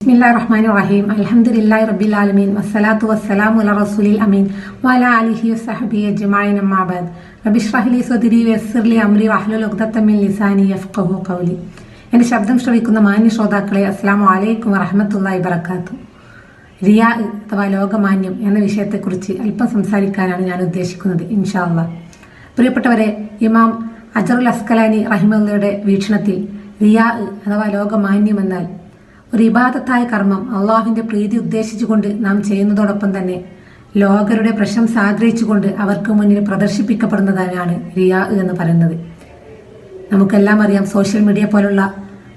ബിസ്മില്ലാ റഹ്മാൻ റഹീം അലഹമുല്ലാ റബ്ബിൽ ആലമീൻ വസ്സലാത്തു വസ്സലാം ഉല റസൂലിൽ അമീൻ വാല അലിഹി സഹബി അജ്മായൻ അമ്മാബാദ് റബിഷ്റഹ്ലി സ്വദിരി വെസ്സർലി അമ്രി വഹ്ലുൽ ഉഗ്ദത്തമിൻ ലിസാനി യഫ്ഖഹു കൗലി എന്റെ ശബ്ദം ശ്രവിക്കുന്ന മാന്യ ശ്രോതാക്കളെ അസ്സാം വലൈക്കും വറഹമത്തല്ലായി വബർക്കാത്തു റിയാ അഥവാ ലോകമാന്യം എന്ന വിഷയത്തെക്കുറിച്ച് അല്പം സംസാരിക്കാനാണ് ഞാൻ ഉദ്ദേശിക്കുന്നത് ഇൻഷാ പ്രിയപ്പെട്ടവരെ ഇമാം അജറുൽ അസ്കലാനി റഹിമുള്ളയുടെ വീക്ഷണത്തിൽ റിയാ അഥവാ ലോകമാന്യം എന്നാൽ ഒരു ഇബാദത്തായ കർമ്മം അള്ളാഹുവിന്റെ പ്രീതി ഉദ്ദേശിച്ചുകൊണ്ട് നാം ചെയ്യുന്നതോടൊപ്പം തന്നെ ലോകരുടെ പ്രശംസ ആഗ്രഹിച്ചുകൊണ്ട് അവർക്ക് മുന്നിൽ പ്രദർശിപ്പിക്കപ്പെടുന്നതാണ് റിയാ എന്ന് പറയുന്നത്. നമുക്കെല്ലാം അറിയാം സോഷ്യൽ മീഡിയ പോലുള്ള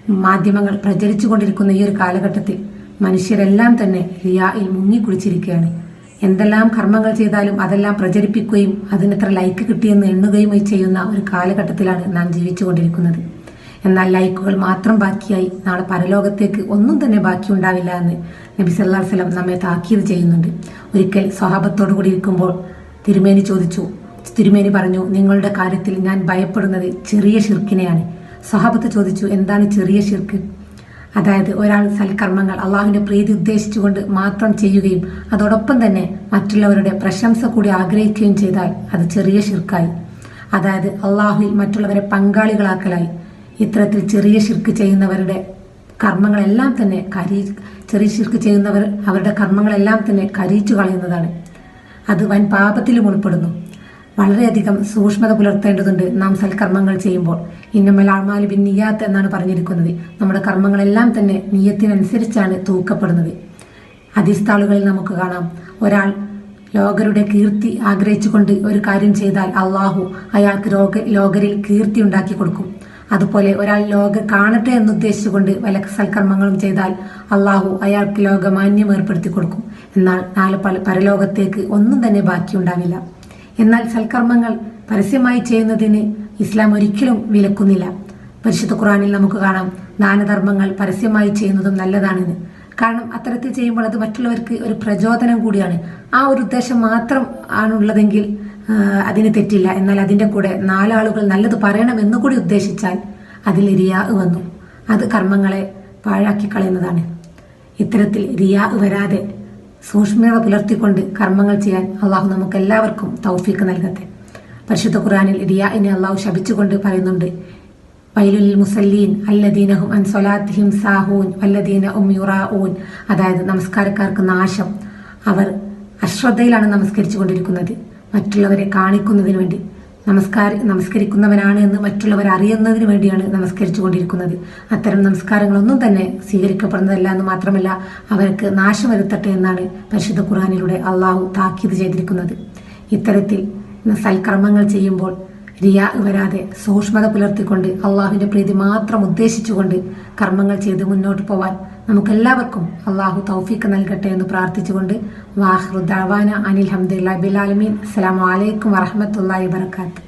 മാധ്യമങ്ങൾ പ്രചരിച്ചുകൊണ്ടിരിക്കുന്ന ഈ ഒരു കാലഘട്ടത്തിൽ മനുഷ്യരെല്ലാം തന്നെ റിയായിൽ മുങ്ങിക്കുളിച്ചിരിക്കുകയാണ്. എന്തെല്ലാം കർമ്മങ്ങൾ ചെയ്താലും അതെല്ലാം പ്രചരിപ്പിക്കുകയും അതിനെത്ര ലൈക്ക് കിട്ടിയെന്ന് എണ്ണുകയും ചെയ്യുന്ന ഒരു കാലഘട്ടത്തിലാണ് നാം ജീവിച്ചുകൊണ്ടിരിക്കുന്നത്. എന്നാൽ ലൈക്കുകൾ മാത്രം ബാക്കിയായി നാളെ പരലോകത്തേക്ക് ഒന്നും തന്നെ ബാക്കി ഉണ്ടാവില്ല എന്ന് നബി സല്ലാ വസ്ലം നമ്മെ താക്കീത് ചെയ്യുന്നുണ്ട്. ഒരിക്കൽ സ്വഹാബത്തോടു കൂടി ഇരിക്കുമ്പോൾ തിരുമേനി ചോദിച്ചു തിരുമേനി പറഞ്ഞു നിങ്ങളുടെ കാര്യത്തിൽ ഞാൻ ഭയപ്പെടുന്നത് ചെറിയ ഷിർക്കിനെയാണ് സ്വഹാബത്ത് ചോദിച്ചു എന്താണ് ചെറിയ ഷിർക്ക് അതായത് ഒരാൾ സൽക്കർമ്മങ്ങൾ അള്ളാഹുവിന്റെ പ്രീതി ഉദ്ദേശിച്ചുകൊണ്ട് മാത്രം ചെയ്യുകയും അതോടൊപ്പം തന്നെ മറ്റുള്ളവരുടെ പ്രശംസ കൂടി ആഗ്രഹിക്കുകയും ചെയ്താൽ അത് ചെറിയ ഷിർക്കായി അതായത് അള്ളാഹുവിൽ മറ്റുള്ളവരെ പങ്കാളികളാക്കലായി. ഇത്തരത്തിൽ ചെറിയ ശിർക്ക് ചെയ്യുന്നവരുടെ കർമ്മങ്ങളെല്ലാം തന്നെ കരി ചെറിയ ശിർക്ക് ചെയ്യുന്നവർ അവരുടെ കർമ്മങ്ങളെല്ലാം തന്നെ കരിയിച്ചു കളയുന്നതാണ്. അത് വൻ പാപത്തിലും ഉൾപ്പെടുന്നു. വളരെയധികം സൂക്ഷ്മത പുലർത്തേണ്ടതുണ്ട് നാം സൽക്കർമ്മങ്ങൾ ചെയ്യുമ്പോൾ. ഇന്നമൽ ആൾമാലി ബിൻ നിയാത്ത് എന്നാണ് പറഞ്ഞിരിക്കുന്നത്. നമ്മുടെ കർമ്മങ്ങളെല്ലാം തന്നെ നീയത്തിനനുസരിച്ചാണ് തൂക്കപ്പെടുന്നത്. അതിസ്ഥാളുകളിൽ നമുക്ക് കാണാം. ഒരാൾ ലോകരുടെ കീർത്തി ആഗ്രഹിച്ചുകൊണ്ട് ഒരു കാര്യം ചെയ്താൽ അള്ളാഹു അയാൾക്ക് ലോക ലോകരിൽ കീർത്തി ഉണ്ടാക്കി കൊടുക്കും. അതുപോലെ ഒരാൾ ലോക കാണട്ടെ എന്നുദ്ദേശിച്ചുകൊണ്ട് വല്ല സൽക്കർമ്മങ്ങളും ചെയ്താൽ അള്ളാഹു അയാൾക്ക് ലോകമാന്യം ഏർപ്പെടുത്തി കൊടുക്കും. എന്നാൽ നാല് പരലോകത്തേക്ക് ഒന്നും തന്നെ ബാക്കിയുണ്ടാവില്ല. എന്നാൽ സൽക്കർമ്മങ്ങൾ പരസ്യമായി ചെയ്യുന്നതിന് ഇസ്ലാം ഒരിക്കലും വിലക്കുന്നില്ല. പരിശുദ്ധ ഖുറാനിൽ നമുക്ക് കാണാം ദാനധർമ്മങ്ങൾ പരസ്യമായി ചെയ്യുന്നതും നല്ലതാണെന്ന്. കാരണം അത്തരത്തിൽ ചെയ്യുമ്പോൾ അത് മറ്റുള്ളവർക്ക് ഒരു പ്രചോദനം കൂടിയാണ്. ആ ഒരു ഉദ്ദേശം മാത്രം ആണുള്ളതെങ്കിൽ അതിന് തെറ്റില്ല. എന്നാൽ അതിന്റെ കൂടെ നാലാളുകൾ നല്ലത് പറയണം എന്നുകൂടി ഉദ്ദേശിച്ചാൽ അതിൽ റിയാ വന്നു. അത് കർമ്മങ്ങളെ പാഴാക്കി കളയുന്നതാണ്. ഇത്തരത്തിൽ റിയാ വരാതെ സൂക്ഷ്മത പുലർത്തിക്കൊണ്ട് കർമ്മങ്ങൾ ചെയ്യാൻ അള്ളാഹു നമുക്ക് എല്ലാവർക്കും തൗഫീക്ക് നൽകട്ടെ. പരിശുദ്ധ ഖുറാനിൽ റിയാ എന്നെ അള്ളാഹു ശപിച്ചുകൊണ്ട് പറയുന്നുണ്ട് വൈലുൽ മുസല്ലീൻ അല്ലദീനഹും അൻ സാഹൂൻ വല്ലദീന ഉം യുറാഊൻ. അതായത് നമസ്കാരക്കാർക്ക് നാശം. അവർ അശ്രദ്ധയിലാണ് നമസ്കരിച്ചു കൊണ്ടിരിക്കുന്നത് മറ്റുള്ളവരെ കാണിക്കുന്നതിന് വേണ്ടി നമസ്കാര നമസ്കരിക്കുന്നവനാണ് എന്ന് മറ്റുള്ളവർ അറിയുന്നതിന് വേണ്ടിയാണ് നമസ്കരിച്ചു കൊണ്ടിരിക്കുന്നത് അത്തരം നമസ്കാരങ്ങളൊന്നും തന്നെ സ്വീകരിക്കപ്പെടുന്നതല്ല എന്ന് മാത്രമല്ല അവർക്ക് നാശം വരുത്തട്ടെ എന്നാണ് പരിശുദ്ധ ഖുറാനിലൂടെ അള്ളാഹു താക്കീത് ചെയ്തിരിക്കുന്നത്. ഇത്തരത്തിൽ സൽക്കർമ്മങ്ങൾ ചെയ്യുമ്പോൾ റിയാ വരാതെ സൂക്ഷ്മത പുലർത്തിക്കൊണ്ട് അള്ളാഹുവിന്റെ പ്രീതി മാത്രം ഉദ്ദേശിച്ചുകൊണ്ട് കർമ്മങ്ങൾ ചെയ്ത് മുന്നോട്ട് പോവാൻ നമുക്കെല്ലാവർക്കും അള്ളാഹു തൗഫീഖ് നൽകട്ടെ എന്ന് പ്രാർത്ഥിച്ചുകൊണ്ട് വാഹ്റു ദാവാന അനിൽ ഹംദുല്ലാ ബിലാലമീൻ അസ്സാം വലൈക്കും വറഹമത്തല്ലാ വാത്തു